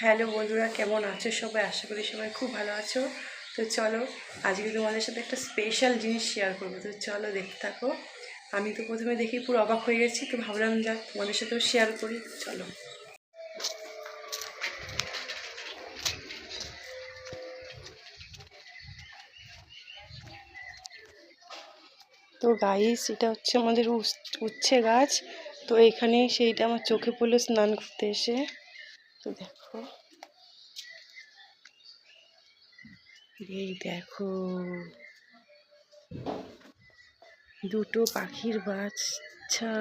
Hello বন্ধুরা, কেমন আছো সবাই? আশা করি সবাই খুব ভালো আছো। তো চলো, আজকে তোমাদের সাথে একটা স্পেশাল জিনিস শেয়ার করব। তো চলো দেখতে থাকো। আমি তো প্রথমে দেখি পুরো অবাক হয়ে গেছি, তো ভাবলাম যাক তোমাদের সাথেও শেয়ার করি। চলো। তো গাইস এটা হচ্ছে আমাদের উচ্ছে গাছ। তো এখানেই সেইটা আমার চোখে পড়ল স্নান করতে এসে। তো দেখো। এই দেখো। দুটো পাখির বাচ্চা।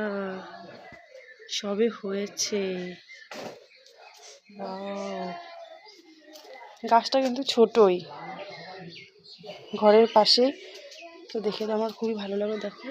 সবে হয়েছে! গাছটা কিন্তু ছোটই। ঘরের পাশে। তো দেখে তো আমার খুবই ভালো লাগল, দেখো।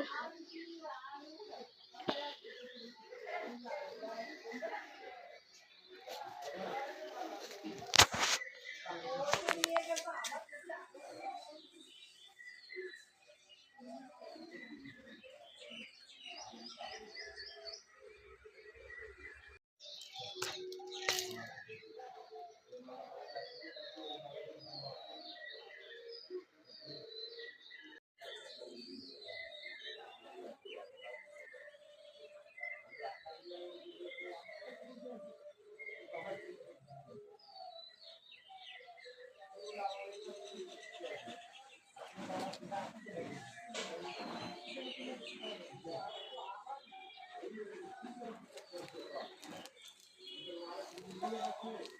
Thank you.